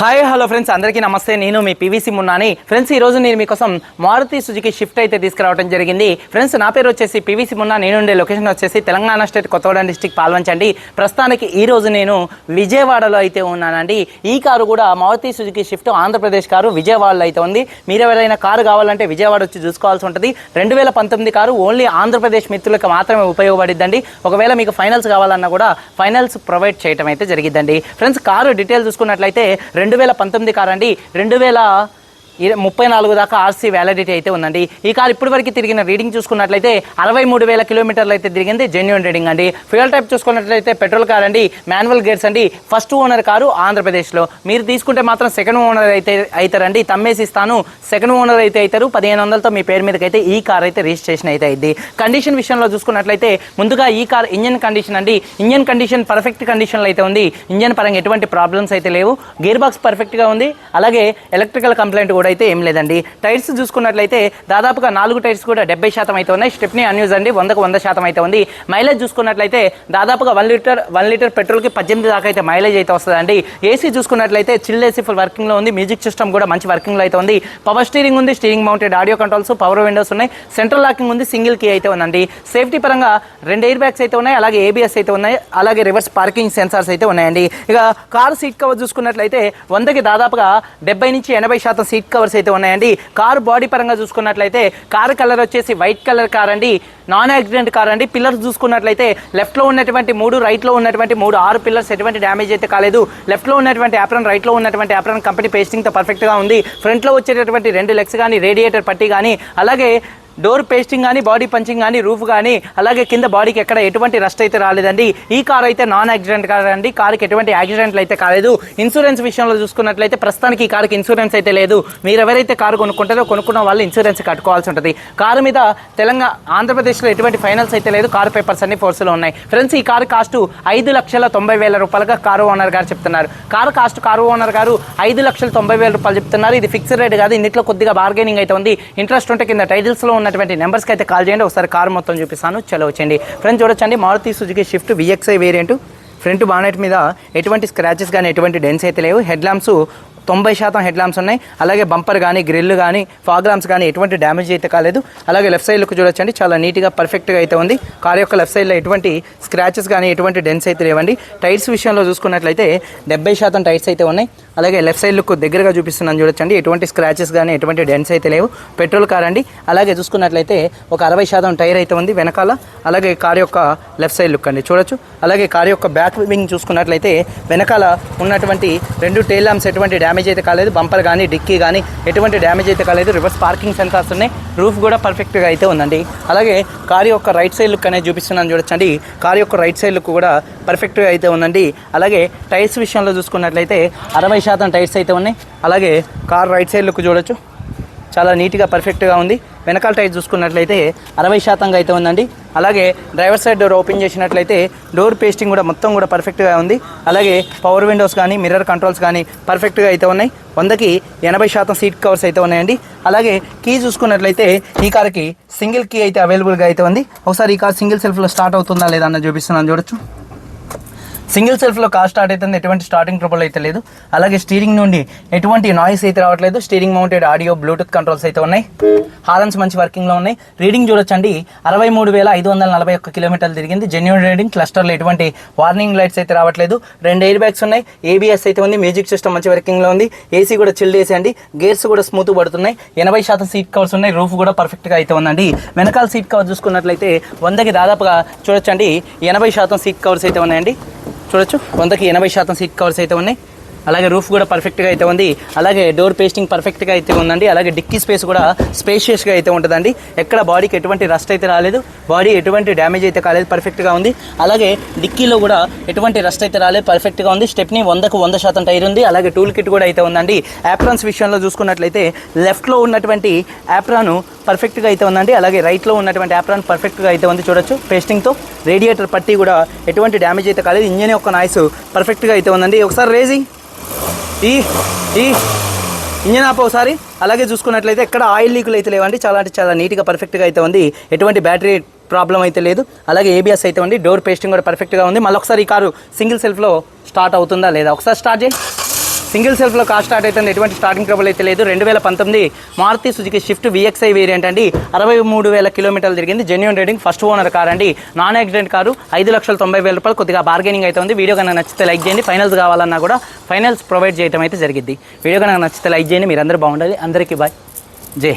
Hi hello friends అందరికీ నమస్తే. నేను మీ పీవీసీ మున్నాని ఫ్రెండ్స్ ఈ రోజు నేను మీకోసం మారుతి సుజుకి షిఫ్ట్ అయితే తీసుకురావడం జరిగింది. ఫ్రెండ్స్ నా పేరు వచ్చేసి పీవీసీ మున్నా నేను ఉండే లొకేషన్ వచ్చేసి తెలంగాణ స్టేట్ కొత్తగూడెం డిస్టిక్ పాల్వంచండి. ప్రస్తుతానికి ఈ రోజు నేను విజయవాడలో అయితే ఉన్నానండి. ఈ కారు కూడా Maruti Suzuki Swift Andhra Pradesh car విజయవాడలో అయితే ఉంది. మీరు ఎవరైనా కారు కావాలంటే విజయవాడ వచ్చి చూసుకోవాల్సి ఉంటుంది. రెండు వేల పంతొమ్మిది కారు ఓన్లీ ఆంధ్రప్రదేశ్ మిత్రులకు మాత్రమే ఉపయోగపడిద్దండి. ఒకవేళ మీకు ఫైనల్స్ కావాలన్నా కూడా ఫైనల్స్ ప్రొవైడ్ చేయడం అయితే జరిగిద్దండి. ఫ్రెండ్స్ కారు డీటెయిల్ చూసుకున్నట్లయితే రెండు రెండు వేల పంతొమ్మిది కాదండి రెండు వేల ముప్పై నాలుగు దాకా ఆర్సీ వ్యాలిడిటీ అయితే ఉందండి. ఈ కార్ ఇప్పటి వరకు తిరిగిన రీడింగ్ చూసుకున్నట్లయితే అరవై మూడు వేల కిలోమీటర్లు అయితే తిరిగింది జెన్యున్ రీడింగ్ అండి. ఫ్యూయల్ టైప్ చూసుకున్నట్లయితే పెట్రోల్ కార్ అండి మాన్యువల్ గేర్స్ అండి ఫస్ట్ ఓనర్ కారు ఆంధ్రప్రదేశ్లో. మీరు తీసుకుంటే మాత్రం సెకండ్ ఓనర్ అయితే అవుతారండి తమ్మేసి ఇస్తాను. సెకండ్ ఓనర్ అయితే అవుతారు పదిహేను వందలతో మీ పేరు మీదకైతే అయితే ఈ కార్ అయితే రిజిస్ట్రేషన్ అయితే అయింది. కండిషన్ విషయంలో చూసుకున్నట్లయితే ముందుగా ఈ కార్ ఇంజన్ కండిషన్ అండి. ఇంజన్ కండిషన్ పర్ఫెక్ట్ కండిషన్లో అయితే ఉంది. ఇంజన్ పరంగా ఎటువంటి ప్రాబ్లమ్స్ అయితే లేవు. గేర్ బాక్స్ పర్ఫెక్ట్గా ఉంది. అలాగే ఎలక్ట్రికల్ కంప్లైంట్ కూడా అయితే ఏం లేదండి. టైర్స్ చూసుకున్నట్లయితే దాదాపుగా నాలుగు టైర్స్ కూడా డెబ్బై శాతం అయితే ఉన్నాయి. స్టెప్నీ అన్యూజ్ అండి. వందకు వంద శాతం అయితే ఉంది. మైలేజ్ చూసుకున్నట్లయితే దాదాపుగా వన్ లీటర్ వన్ లీటర్ పెట్రోల్కి పద్దెనిమిది దాకా అయితే మైలేజ్ అయితే వస్తుందండి. ఏసీ చూసుకున్నట్లయితే చిల్ ఏసీ ఫుల్ వర్కింగ్లో ఉంది. మ్యూజిక్ సిస్టమ్ కూడా మంచి వర్కింగ్లో అయితే ఉంది. పవర్ స్టీరింగ్ ఉంది. Steering mounted audio controls power windows ఉన్నాయి. సెంట్రల్ లాకింగ్ ఉంది. సింగిల్ కీ అయితే ఉందండి. సేఫ్టీ పరంగా రెండు ఎయిర్ బ్యాగ్స్ అయితే ఉన్నాయి. అలాగే ఏబిఎస్ అయితే ఉన్నాయి. అలాగే రివర్స్ పార్కింగ్ సెన్సార్స్ అయితే ఉన్నాయండి. ఇక కార్ సీట్ కవర్ చూసుకున్నట్లయితే వందకి దాదాపుగా డెబ్బై నుంచి ఎనభై శాతం సీట్ కవర్స్ అయితే ఉన్నాయండి. కారు బాడీ పరంగా చూసుకున్నట్లయితే కారు కలర్ వచ్చేసి వైట్ కలర్ కార్ అండి. నాన్ యాక్సిడెంట్ కార్ అండి. పిల్లర్స్ చూసుకున్నట్లయితే లెఫ్ట్లో ఉన్నటువంటి మూడు రైట్లో ఉన్నటువంటి మూడు ఆరు పిల్లర్స్ ఎటువంటి డ్యామేజ్ అయితే కాలేదు. లెఫ్ట్లో ఉన్నటువంటి యాప్రన్ రైట్లో ఉన్నటువంటి యాప్రన్ కంపెనీ పేస్టింగ్తో పర్ఫెక్ట్గా ఉంది. ఫ్రంట్లో వచ్చేటటువంటి రెండు లెగ్స్ కానీ రేడియేటర్ పట్టి కానీ అలాగే డోర్ పేస్టింగ్ కానీ బాడీ పంచింగ్ కానీ రూఫ్ కానీ అలాగే కింద బాడీకి ఎక్కడ ఎటువంటి రస్ట్ అయితే రాలేదండి. ఈ కార్ అయితే నాన్ యాక్సిడెంట్ కార్ అండి. కార్కి ఎటువంటి యాక్సిడెంట్లు అయితే కాలేదు. ఇన్సూరెన్స్ విషయంలో చూసుకున్నట్లయితే ప్రస్తుతానికి ఈ కార్కి ఇన్సూరెన్స్ అయితే లేదు. మీరు ఎవరైతే కారు కొనుక్కుంటారో కొనుక్కున్న వాళ్ళు ఇన్సూరెన్స్ కట్టుకోవాల్సి ఉంటుంది. కారు మీద తెలంగాణ ఆంధ్రప్రదేశ్ ఆంధ్రప్రదేశ్లో ఎటువంటి ఫైనల్స్ అయితే లేదు. కారు పేపర్స్ అన్ని ఫోర్స్లో ఉన్నాయి. ఫ్రెండ్స్ ఈ కారు కాస్ట్ ఐదు లక్షల తొంభై వేల రూపాయలుగా కారు ఓనర్ గారు చెప్తున్నారు. కారు కాస్ట్ కారు ఓనర్ గారు ఐదు లక్షల తొంభై వేల రూపాయలు చెప్తున్నారు. ఇది ఫిక్స్డ్ రేట్ కాదు. ఇంట్లో కొద్దిగా బార్గెనింగ్ అయితే ఉంది. ఇంట్రెస్ట్ ఉంటే కింద టైటిల్స్లో ఉన్నటువంటి నెంబర్స్కి అయితే కాల్ చేయండి. ఒకసారి కారు మొత్తం చూపిస్తాను. చలో వచ్చండి ఫ్రెండ్స్ చూడొచ్చండి. Maruti Suzuki Swift VXI variant front bonnet మీద ఎటువంటి స్క్రాచెస్ కానీ ఎటువంటి డెన్స్ అయితే లేవు. హెడ్ ల్యాంప్స్ తొంభై శాతం హెడ్ ల్యాంప్స్ ఉన్నాయి. అలాగే బంపర్ కానీ గ్రిల్ కానీ ఫాగ్ ల్యాంప్స్ కానీ ఎటువంటి డ్యామేజ్ అయితే కాలేదు. అలాగే లెఫ్ట్ సైడ్ లుక్ చూడొచ్చండి. చాలా నీట్గా పర్ఫెక్ట్గా అయితే ఉంది. కార్ యొక్క లెఫ్ట్ సైడ్లో ఎటువంటి స్క్రాచెస్ కానీ ఎటువంటి డెన్స్ అయితే లేవండి. టైర్స్ విషయంలో చూసుకున్నట్లయితే డెబ్బై శాతం టైర్స్ అయితే ఉన్నాయి. అలాగే లెఫ్ట్ సైడ్ లుక్ దగ్గరగా చూపిస్తున్నాను చూడొచ్చండి. ఎటువంటి స్క్రాచెస్ కానీ ఎటువంటి డెన్స్ అయితే లేవు. పెట్రోల్ కార్ అండి. అలాగే చూసుకున్నట్లయితే ఒక అరవై శాతం టైర్ అయితే ఉంది వెనకాల. అలాగే కార్ యొక్క లెఫ్ట్ సైడ్ లుక్ అండి. చూడొచ్చు. అలాగే కార్ యొక్క బ్యాక్ వింగ్ చూసుకున్నట్లయితే వెనకాల ఉన్నటువంటి రెండు టైల్ ల్యాంప్స్ ఎటువంటి డ్యామేజ్ అయితే కాలేదు. బంపర్ కానీ డిక్కీ కానీ ఎటువంటి డ్యామేజ్ అయితే కాలేదు. రివర్స్ పార్కింగ్ సెన్సార్స్ ఉన్నాయి. రూఫ్ కూడా పర్ఫెక్ట్గా అయితే ఉందండి. అలాగే కార్ యొక్క రైట్ సైడ్ లుక్ అనేది చూపిస్తున్నాను చూడొచ్చండి. కార్ యొక్క రైట్ సైడ్ లుక్ కూడా పర్ఫెక్ట్గా అయితే ఉందండి. అలాగే టైర్స్ విషయంలో చూసుకున్నట్లయితే అరవై శాతం టైర్స్ అయితే ఉన్నాయి. అలాగే కార్ రైట్ సైడ్ లుక్ చూడొచ్చు. చాలా నీట్గా పర్ఫెక్ట్గా ఉంది. వెనకాల టైర్ చూసుకున్నట్లయితే అరవై శాతంగా అయితే ఉందండి. అలాగే డ్రైవర్ సైడ్ డోర్ ఓపెన్ చేసినట్లయితే డోర్ పేస్టింగ్ కూడా మొత్తం కూడా పర్ఫెక్ట్గా ఉంది. అలాగే పవర్ విండోస్ కానీ మిర్రర్ కంట్రోల్స్ కానీ పర్ఫెక్ట్గా అయితే ఉన్నాయి. వందకి ఎనభై శాతం సీట్ కవర్స్ అయితే ఉన్నాయండి. అలాగే కీ చూసుకున్నట్లయితే ఈ కార్కి సింగిల్ కీ అయితే అవైలబుల్గా అయితే ఉంది. ఒకసారి ఈ కార్ సింగిల్ సెల్ఫ్లో స్టార్ట్ అవుతుందా లేదా అన్న చూపిస్తున్నాను చూడొచ్చు. సింగిల్ సెల్ఫ్లో కార్ స్టార్ట్ అవుతుంది ఎటువంటి స్టార్టింగ్ ట్రబుల్ అయితే లేదు. అలాగే స్టీరింగ్ నుండి ఎటువంటి నాయిస్ అయితే రావట్లేదు. Steering mounted audio Bluetooth controls అయితే ఉన్నాయి. హారన్స్ మంచి వర్కింగ్లో ఉన్నాయి. రీడింగ్ చూడొచ్చండి. అరవై మూడు వేల ఐదు వందల నలభై ఒక్క కిలోమీటర్లు తిరిగింది. జెన్యున్ రీడింగ్ క్లస్టర్లో ఎటువంటి వార్నింగ్ లైట్స్ అయితే రావట్లేదు. రెండు ఎయిర్ బ్యాగ్స్ ఉన్నాయి. ఏబిఎస్ అయితే ఉంది. మ్యూజిక్ సిస్టమ్ మంచి వర్కింగ్లో ఉంది. ఏసీ కూడా చిల్డ్ ఏసీ అండి గేర్స్ కూడా స్మూత్ పడుతున్నాయి. ఎనభై శాతం సీట్ కవర్స్ ఉన్నాయి. రూఫ్ కూడా పర్ఫెక్ట్గా అయితే ఉందండి. వెనకాల సీట్ కవర్ చూసుకున్నట్లయితే వందకి దాదాపుగా చూడొచ్చండి. ఎనభై శాతం సీట్ కవర్స్ అయితే ఉన్నాయండి. చూడొచ్చు. వందకి ఎనభై శాతం సీట్ కవర్స్ అయితే ఉన్నాయి. అలాగే రూఫ్ కూడా పర్ఫెక్ట్గా అయితే ఉంది. అలాగే డోర్ పేస్టింగ్ పర్ఫెక్ట్గా అయితే ఉందండి. అలాగే డిక్కీ స్పేస్ కూడా స్పేషియస్గా అయితే ఉంటుందండి. ఎక్కడ బాడీకి ఎటువంటి రస్ట్ అయితే రాలేదు. బాడీ ఎటువంటి డ్యామేజ్ అయితే కాలేదు పర్ఫెక్ట్గా ఉంది. అలాగే డిక్కీలో కూడా ఎటువంటి రస్ట్ అయితే రాలేదు పర్ఫెక్ట్గా ఉంది. స్టెప్ని వందకు వంద శాతం టైర్ ఉంది. అలాగే టూల్ కిట్ కూడా అయితే ఉందండి. యాప్రాన్స్ విషయంలో చూసుకున్నట్లయితే లెఫ్ట్లో ఉన్నటువంటి యాప్రాను పర్ఫెక్ట్గా అయితే ఉందండి. అలాగే రైట్లో ఉన్నటువంటి యాప్రాన్ పర్ఫెక్ట్గా అయితే ఉంది చూడొచ్చు. పేస్టింగ్తో రేడియేటర్ పట్టి కూడా ఎటువంటి డ్యామేజ్ అయితే కాలేదు. ఇంజన్ యొక్క నాయిస్ పర్ఫెక్ట్గా అయితే ఉందండి. ఒకసారి రేజింగ్ ఈ ఈ ఇంజన్ ఆప ఒకసారి. అలాగే చూసుకున్నట్లయితే ఎక్కడ ఆయిల్ లీకులు అయితే లేవండి. చాలా అంటే చాలా నీట్గా పర్ఫెక్ట్గా అయితే ఉంది. ఎటువంటి బ్యాటరీ ప్రాబ్లం అయితే లేదు. అలాగే ఏబిఎస్ అయితే ఉంది. డోర్ పేస్టింగ్ కూడా పర్ఫెక్ట్గా ఉంది. మళ్ళీ ఒకసారి ఈ కారు సింగిల్ సెల్ఫ్లో స్టార్ట్ అవుతుందా లేదా? ఒకసారి స్టార్ట్ చేయి. సింగిల్ సెల్ఫ్లో కార్ స్టార్ట్ అవుతుంది. ఎటువంటి స్టార్టింగ్ ట్రబుల్ అయితే లేదు. రెండు వేల పంతొమ్మిది Maruti Suzuki Swift VXI variant అండి. అరవై మూడు వేల కిలోమీటర్లు తిరిగింది. Genuine rating first owner car అండి. నాన్ యాక్సిడెంట్ కారు ఐదు లక్షల తొంభై వేల రూపాయలు కొద్దిగా బార్గెనింగ్ అయితే ఉంది. వీడియో కనుక నచ్చితే లైక్ చేయండి. ఫైనల్స్ కావాలన్నా కూడా ఫైనల్స్ ప్రొవైడ్ చేయడం అయితే జరిగింది వీడియో కనుక నచ్చితే లైక్ చేయండి. మీరు అందరూ బాగుండాలి. అందరికీ బాయ్ జై